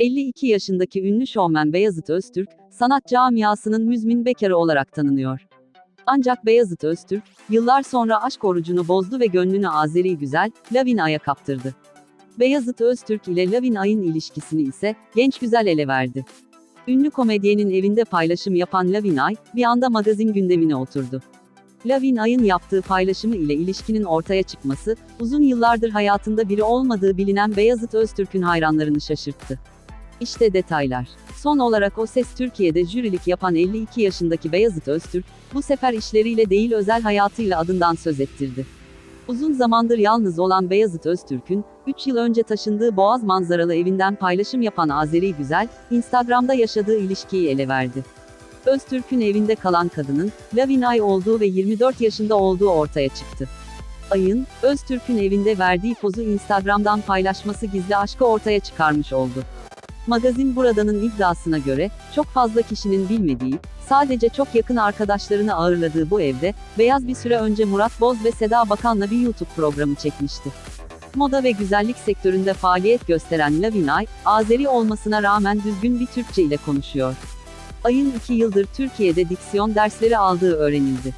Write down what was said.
...52 yaşındaki ünlü şovmen Beyazıt Öztürk, sanat camiasının müzmin bekarı olarak tanınıyor. Ancak Beyazıt Öztürk, yıllar sonra aşk orucunu bozdu ve gönlünü Azeri güzel, Lavina'ya kaptırdı. Beyazıt Öztürk ile Lavina'nın ilişkisini ise, genç güzel ele verdi. Ünlü komedyenin evinde paylaşım yapan Lavinay, bir anda magazin gündemine oturdu. Lavinay'ın yaptığı paylaşımı ile ilişkinin ortaya çıkması, uzun yıllardır hayatında biri olmadığı bilinen Beyazıt Öztürk'ün hayranlarını şaşırttı. İşte detaylar. Son olarak O Ses Türkiye'de jürilik yapan 52 yaşındaki Beyazıt Öztürk, bu sefer işleriyle değil özel hayatıyla adından söz ettirdi. Uzun zamandır yalnız olan Beyazıt Öztürk'ün, 3 yıl önce taşındığı Boğaz manzaralı evinden paylaşım yapan Azeri Güzel, Instagram'da yaşadığı ilişkiyi ele verdi. Öztürk'ün evinde kalan kadının, Lavinay olduğu ve 24 yaşında olduğu ortaya çıktı. Ayın, Öztürk'ün evinde verdiği pozu Instagram'dan paylaşması gizli aşkı ortaya çıkarmış oldu. Magazin Burada'nın iddiasına göre, çok fazla kişinin bilmediği, sadece çok yakın arkadaşlarını ağırladığı bu evde, Beyaz bir süre önce Murat Boz ve Seda Bakan'la bir YouTube programı çekmişti. Moda ve güzellik sektöründe faaliyet gösteren Lavinay, Azeri olmasına rağmen düzgün bir Türkçe ile konuşuyor. Ayın iki yıldır Türkiye'de diksiyon dersleri aldığı öğrenildi.